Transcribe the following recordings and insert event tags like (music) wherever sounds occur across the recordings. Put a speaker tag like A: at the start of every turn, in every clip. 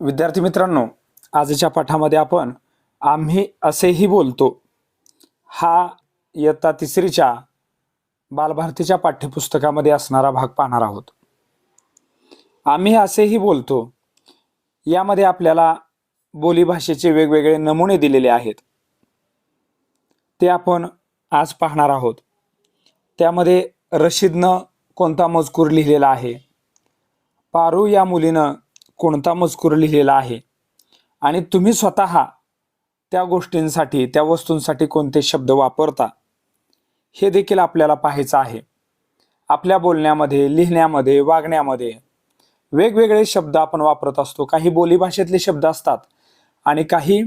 A: विद्यार्थी मित्रांनो आजच्या पाठामध्ये आपण आम्ही असेही बोलतो. हा इयत्ता तिसरीच्या बालभारतीच्या पाठ्यपुस्तकामध्ये असणारा भाग पाहणार आहोत. आम्ही असेही बोलतो यामध्ये आपल्याला बोलीभाषेचे वेगवेगळे नमुने दिलेले आहेत. ते आपण आज पाहणार आहोत. त्यामध्ये रशीदनं कोणता मजकूर लिहिलेला आहे? पारू या मुलीनं कोणता मजकूर लिहिलेला आहे? आणि तुम्ही स्वतः त्या गोष्टींसाठी त्या वस्तूंसाठी कोणते शब्द वापरता? हे देखील आपल्याला पाहायचं आहे. आपल्या बोलण्यामध्ये लिहिण्यामध्ये वागण्यामध्ये वेगवेगळे शब्द आपण वापरत असतो. काही बोलीभाषेतले शब्द असतात आणि काही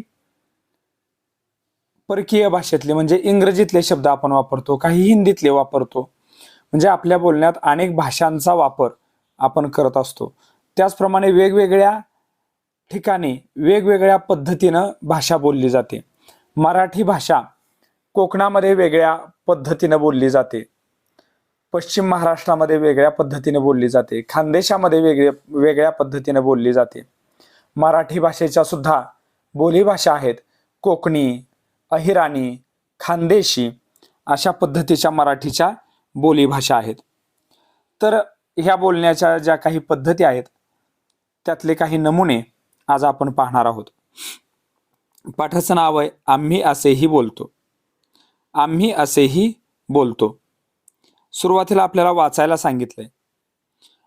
A: परकीय भाषेतले म्हणजे इंग्रजीतले शब्द आपण वापरतो काही हिंदीतले वापरतो. म्हणजे आपल्या बोलण्यात अनेक भाषांचा वापर आपण करत असतो. त्याचप्रमाणे वेगवेगळ्या ठिकाणी वेगवेगळ्या पद्धतीनं भाषा बोलली जाते. मराठी भाषा कोकणामध्ये वेगळ्या पद्धतीनं बोलली जाते. पश्चिम महाराष्ट्रामध्ये वेगळ्या पद्धतीने बोलली जाते. खानदेशामध्ये वेगळे वेगळ्या पद्धतीने बोलली जाते. मराठी भाषेच्या सुद्धा बोलीभाषा आहेत. कोकणी अहिराणी खानदेशी अशा पद्धतीच्या मराठीच्या बोलीभाषा आहेत. तर ह्या बोलण्याच्या ज्या काही पद्धती आहेत त्यातले काही नमुने आज आपण पाहणार आहोत. पाठाचं नाव आहे आम्ही असेही बोलतो. आम्ही असेही बोलतो. सुरुवातीला आपल्याला वाचायला सांगितलंय.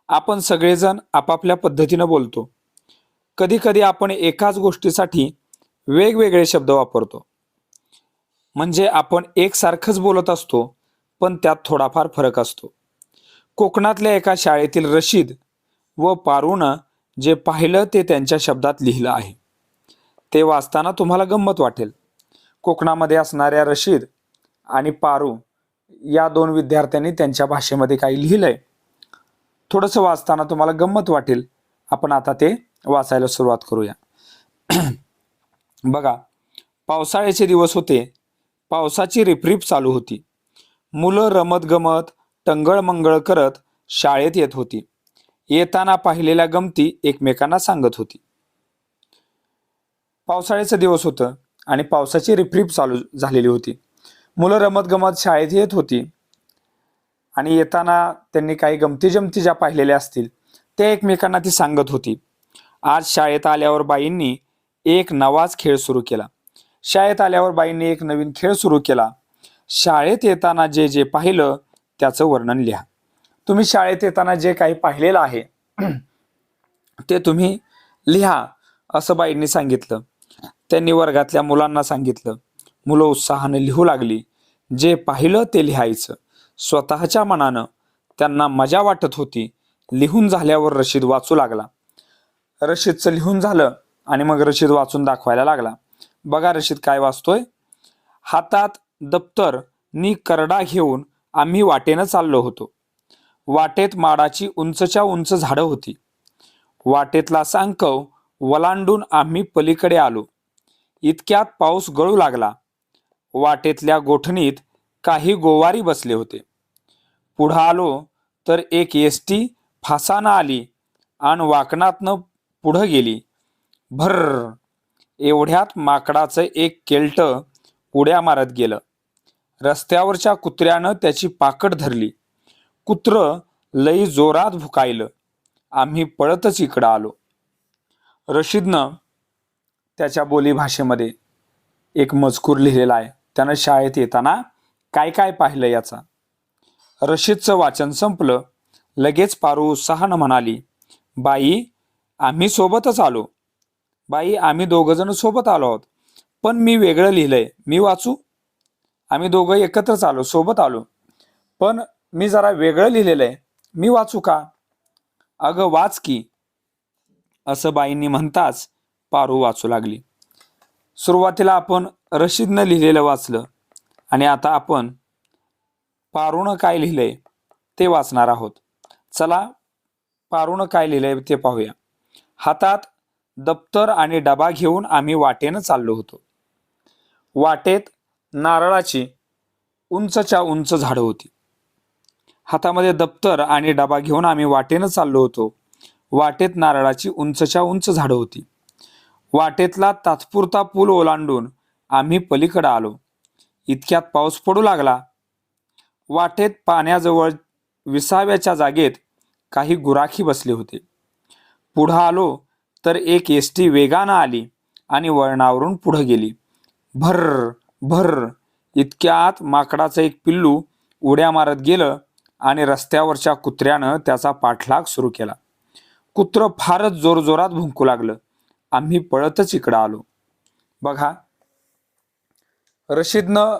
A: आपण सगळेजण आपापल्या पद्धतीनं बोलतो. कधी कधी आपण एकाच गोष्टीसाठी वेगवेगळे शब्द वापरतो. म्हणजे आपण एकसारखंच बोलत असतो पण त्यात थोडाफार फरक असतो. कोकणातल्या एका शाळेतील रशीद व पारूनं जे पाहिलं ते त्यांच्या शब्दात लिहिलं आहे. ते वाचताना तुम्हाला गंमत वाटेल. कोकणामध्ये असणाऱ्या रशीद आणि पारू या दोन विद्यार्थ्यांनी त्यांच्या भाषेमध्ये काही लिहिलंय. थोडंसं वाचताना तुम्हाला गंमत वाटेल. आपण आता ते वाचायला सुरुवात करूया. बघा पावसाळ्याचे दिवस होते. पावसाची रिपरिप चालू होती. मुलं रमत गमत टंगळ मंगळ करत शाळेत येत होती. येताना पाहिलेल्या गमती एकमेकांना सांगत होती. पावसाळ्याचं दिवस होतं आणि पावसाची रिपरिप चालू झालेली होती. मुलं रमत गमत शाळेत येत होती आणि येताना त्यांनी काही गमती जमती ज्या पाहिलेल्या असतील त्या एकमेकांना ती सांगत होती. आज शाळेत आल्यावर बाईंनी एक नवाच खेळ सुरू केला. शाळेत आल्यावर बाईंनी एक नवीन खेळ सुरू केला. शाळेत येताना जे जे पाहिलं त्याचं वर्णन लिहा. तुम्ही शाळेत येताना जे काही पाहिलेलं आहे (clears throat) ते तुम्ही लिहा असं बाईंनी सांगितलं. त्यांनी वर्गातल्या मुलांना सांगितलं. मुलं उत्साहाने लिहू लागली. जे पाहिलं ते लिहायचं. स्वतःच्या मनानं त्यांना मजा वाटत होती. लिहून झाल्यावर रशीद वाचू लागला. रशीदचं लिहून झालं आणि मग रशीद वाचून दाखवायला लागला. बघा रशीद काय वाचतोय. हातात दप्तर नी करडा घेऊन आम्ही वाटेनं चाललो होतो. वाटेत माडाची उंचच्या उंच झाडं होती. वाटेतला सांकव वलांडून आम्ही पलीकडे आलो. इतक्यात पाऊस गळू लागला. वाटेतल्या गोठणीत काही गोवारी बसले होते. पुढं आलो तर एक एस टी फासानं आली आणि वाकणातनं पुढं गेली. भर एवढ्यात माकडाचं एक केलटं उड्या मारत गेलं. रस्त्यावरच्या कुत्र्यानं त्याची पाकड धरली. कुत्र लई जोरात भुकायलं. आम्ही पळतच इकडं आलो. रशीदनं त्याच्या बोलीभाषेमध्ये एक मजकूर लिहिलेला आहे. त्यानं शाळेत येताना काय काय पाहिलं याचा? रशीदचं वाचन संपलं. लगेच पारू उत्साहानं म्हणाली बाई आम्ही सोबतच आलो. बाई आम्ही दोघंजण सोबत आलो आहोत. पण मी वेगळं लिहिलंय. मी वाचू? आम्ही दोघं एकत्रच आलो सोबत आलो. पण मी जरा वेगळं लिहिलेलं आहे मी वाचू का? अगं वाच की असं बाईंनी म्हणताच पारू वाचू लागली. सुरुवातीला आपण रशीदनं लिहिलेलं वाचलं आणि आता आपण पारूनं काय लिहिलंय ते वाचणार आहोत. चला पारूनं काय लिहिलंय ते पाहूया. हातात दप्तर आणि डबा घेऊन आम्ही वाटेनं चाललो होतो. वाटेत नारळाची उंचच्या उंच झाडं होती. हातामध्ये दप्तर आणि डबा घेऊन आम्ही वाटेनं चाललो होतो. वाटेत नारळाची उंचच्या उंच झाडं होती. वाटेतला तात्पुरता पूल ओलांडून आम्ही पलीकडं आलो. इतक्यात पाऊस पडू लागला. वाटेत पाण्याजवळ विसाव्याच्या जागेत काही गुराखी बसले होते. पुढं आलो तर एक एस टी वेगानं आली आणि वळणावरून पुढं गेली. भर भर इतक्यात माकडाचं एक पिल्लू उड्या मारत गेलं आणि रस्त्यावरच्या कुत्र्यानं त्याचा पाठलाग सुरू केला. कुत्रं फारच जोरजोरात भुंकू लागलं. आम्ही पळतच इकडं आलो. बघा रशीदनं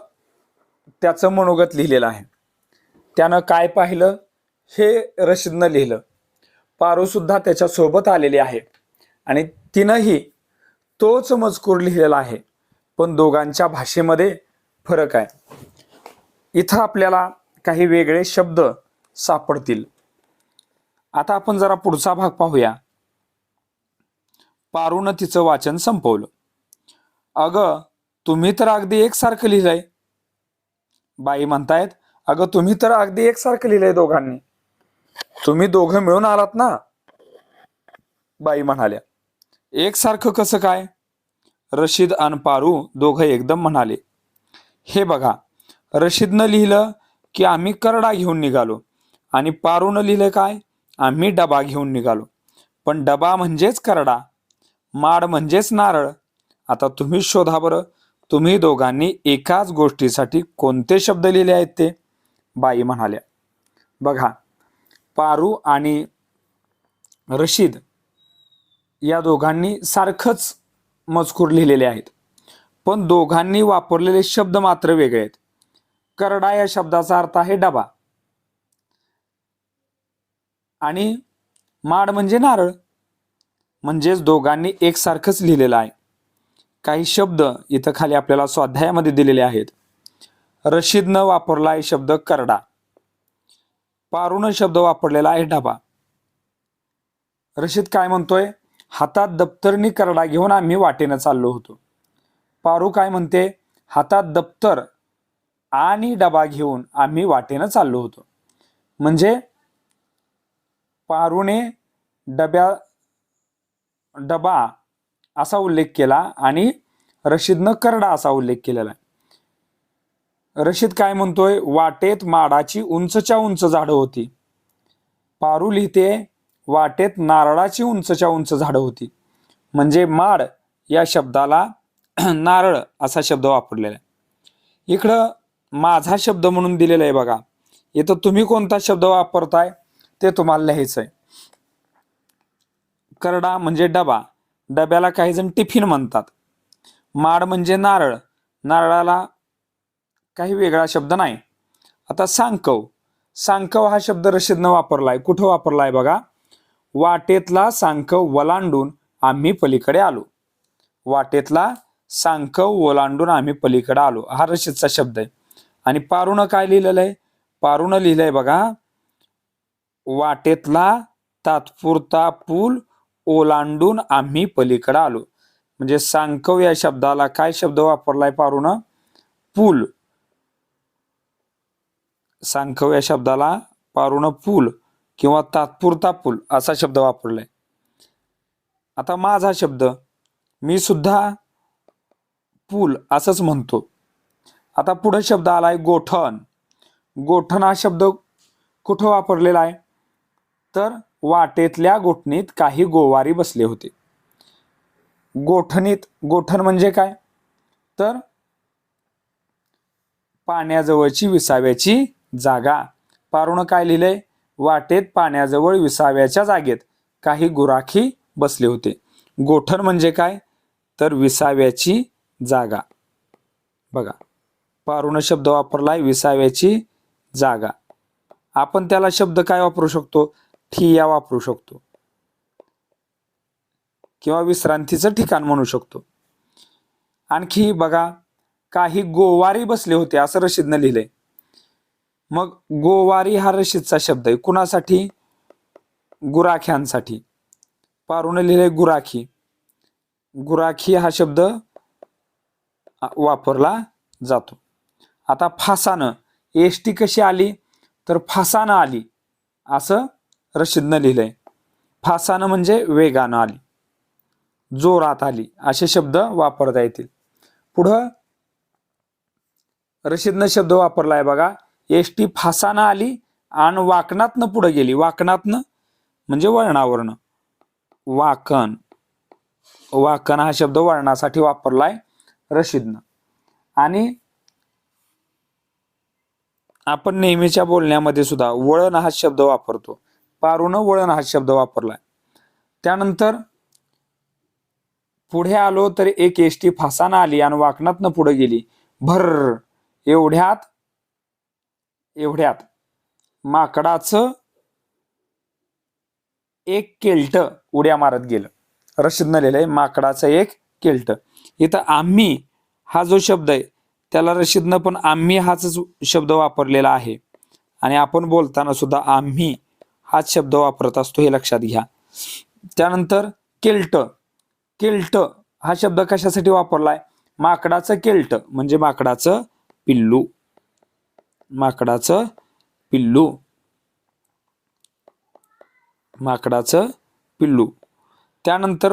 A: त्याचं मनोगत लिहिलेलं आहे. त्यानं काय पाहिलं? हे रशीदनं लिहिलं. पारूसुद्धा त्याच्यासोबत आलेली आहे. आणि तिनंही तोच मजकूर लिहिलेला आहे. पण दोघांच्या भाषेमध्ये फरक आहे. इथं आपल्याला काही वेगळे शब्द सापडतील. आता आपण जरा पुढचा भाग पाहूया. पारून तिचं वाचन संपवलं. अगं तुम्ही तर अगदी एकसारखं लिहिलंय. बाई म्हणतायत अगं तुम्ही तर अगदी एकसारखं लिहिलंय दोघांनी. तुम्ही दोघं मिळून आलात ना? बाई म्हणाल्या एकसारखं कसं काय? रशीद आणि पारू दोघं एकदम म्हणाले हे बघा रशीदनं लिहिलं की आम्ही करडा घेऊन निघालो. आणि पारून लिहिलं काय? आम्ही डबा घेऊन निघालो. पण डबा म्हणजेच करडा माड म्हणजेच नारळ. आता तुम्ही शोधा बरं. तुम्ही दोघांनी एकाच गोष्टीसाठी कोणते शब्द लिहिले आहेत ते? बाई म्हणाल्या बघा पारू आणि रशीद या दोघांनी सारखंच मजकूर लिहिलेले आहेत. पण दोघांनी वापरलेले शब्द मात्र वेगळे आहेत. करडा या शब्दाचा अर्थ आहे डबा. आणि माड म्हणजे नारळ. म्हणजेच दोघांनी एकसारखंच लिहिलेलं आहे. काही शब्द इथं खाली आपल्याला स्वाध्यायामध्ये दिलेले आहेत. रशीदनं वापरला आहे शब्द करडा. पारून शब्द वापरलेला आहे डबा. रशीद काय म्हणतोय? हातात दप्तरनी करडा घेऊन आम्ही वाटेनं चाललो होतो. पारू काय म्हणते? हातात दप्तर आणि डबा घेऊन आम्ही वाटेनं चाललो होतो. म्हणजे पारूने डब्या डबा असा उल्लेख केला आणि रशीदनं करडा असा उल्लेख केलेला आहे. रशीद काय म्हणतोय? वाटेत माडाची उंचच्या उंच झाडं होती. पारू लिहिते वाटेत नारळाची उंचच्या उंच झाडं होती. म्हणजे माड या शब्दाला (clears throat) नारळ असा शब्द वापरलेला आहे. इकडं माझा शब्द म्हणून दिलेला आहे बघा. इथं तुम्ही कोणता शब्द वापरताय ते तुम्हाला लिहायचं आहे. करडा म्हणजे डबा. डब्याला काही जण टिफिन म्हणतात. माड म्हणजे नारळ. नारळाला काही वेगळा शब्द नाही. आता सांकव. सांकव हा शब्द रशीदनं वापरलाय. कुठं वापरलाय बघा? वाटेतला सांकव वलांडून आम्ही पलीकडे आलो. वाटेतला सांकव ओलांडून आम्ही पलीकडे आलो. हा रशीदचा शब्द आहे. आणि पारुण काय लिहिलेलं आहे पारुण लिहिलंय बघा. वाटेतला तात्पुरता पूल ओलांडून आम्ही पलीकडे आलो. म्हणजे सांकव या शब्दाला काय शब्द वापरलाय पारुण? पूल. सांकव या शब्दाला पारुण पूल किंवा तात्पुरता पूल असा शब्द वापरलाय. आता माझा शब्द मी सुद्धा पूल असंच म्हणतो. आता पुढे शब्द आलाय गोठण. गोठण हा शब्द कुठं वापरलेला आहे? तर वाटेतल्या गोठणीत काही गोवारी बसले होते. गोठणीत गोठण म्हणजे काय? तर पाण्याजवळची विसाव्याची जागा. पारुणं काय लिहिलंय? वाटेत पाण्याजवळ विसाव्याच्या जागेत काही गुराखी बसले होते. गोठण म्हणजे काय? तर विसाव्याची जागा. बघा. पारुण शब्द वापरलाय विसाव्याची जागा. आपण त्याला शब्द काय वापरू शकतो? ठिया वापरू शकतो. किंवा विश्रांतीचं ठिकाण म्हणू शकतो. आणखी बघा काही गोवारी बसले होते असं रशीदनं लिहिलंय. मग गोवारी हा रशीदचा शब्द आहे. कुणासाठी? गुराख्यांसाठी. पारुनं लिहिलंय गुराखी. गुराखी हा शब्द वापरला जातो. आता फासानं एस टी कशी आली? तर फासानं आली. असं रशीदनं लिहिलंय. फासानं म्हणजे वेगानं आली. जोरात आली. असे शब्द वापरता येतील. पुढं रशीदनं शब्द वापरलाय बघा. एस टी फासानं आली आणि वाकणातनं पुढं गेली. वाकणातनं म्हणजे वळणावरनं. वाकण. वाकण हा शब्द वळणासाठी वापरलाय रशीदनं. आणि आपण नेहमीच्या बोलण्यामध्ये सुद्धा वळण हा शब्द वापरतो. पारूनं वळण हा शब्द वापरलाय. त्यानंतर पुढे आलो तर एक एसटी फासानं आली आणि वाकणातनं पुढे गेली. भर एवढ्यात एवढ्यात. माकडाचं एक केल्ट उड्या मारत गेलं. रशीदनं लिहिलंय माकडाचं एक केल्ट. इथं आम्ही हा जो शब्द आहे त्याला रशीदनं पण आम्ही हाच शब्द वापरलेला आहे. आणि आपण बोलताना सुद्धा आम्ही हाच शब्द वापरत असतो हे लक्षात घ्या. त्यानंतर केल्ट. केल्ट हा शब्द कशासाठी वापरलाय? माकडाचं केल्ट म्हणजे माकडाचं पिल्लू. माकडाचं पिल्लू. माकडाचं पिल्लू. त्यानंतर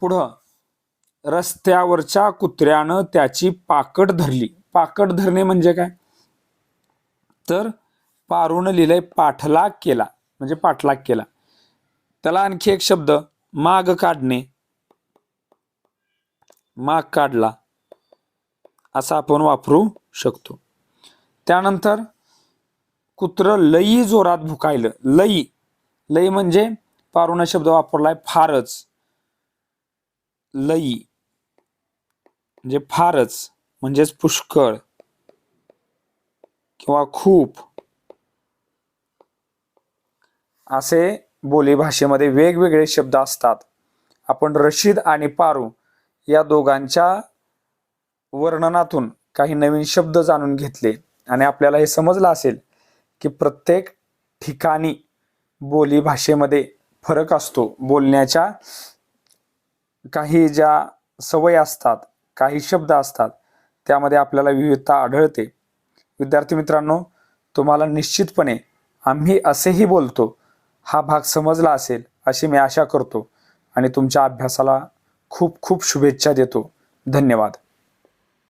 A: पुढं रस्त्यावरच्या कुत्र्यानं त्याची पाकड धरली. पाकड धरणे म्हणजे काय? तर पारून लिहिलंय पाठलाग केला. म्हणजे पाठलाग केला. त्याला आणखी एक शब्द माग काढणे. माग काढला. असा आपण वापरू शकतो. त्यानंतर कुत्र लई जोरात भुकायलं. लई. लई म्हणजे पारुणा शब्द वापरलाय फारच. लई. म्हणजे फारच म्हणजेच पुष्कळ किंवा खूप असे बोली भाषेमध्ये वेगवेगळे शब्द असतात. आपण रशीद आणि पारू या दोघांच्या वर्णनातून काही नवीन शब्द जाणून घेतले आणि आपल्याला हे समजलं असेल की प्रत्येक ठिकाणी बोली भाषेमध्ये फरक असतो. बोलण्याच्या काही ज्या सवयी असतात काही शब्द असतात त्यामध्ये आपल्याला विविधता आढळते. विद्यार्थी मित्रांनो तुम्हाला निश्चितपणे आम्ही असेही बोलतो हा भाग समजला असेल अशी मी आशा करतो आणि तुमच्या अभ्यासाला खूप खूप शुभेच्छा देतो. धन्यवाद.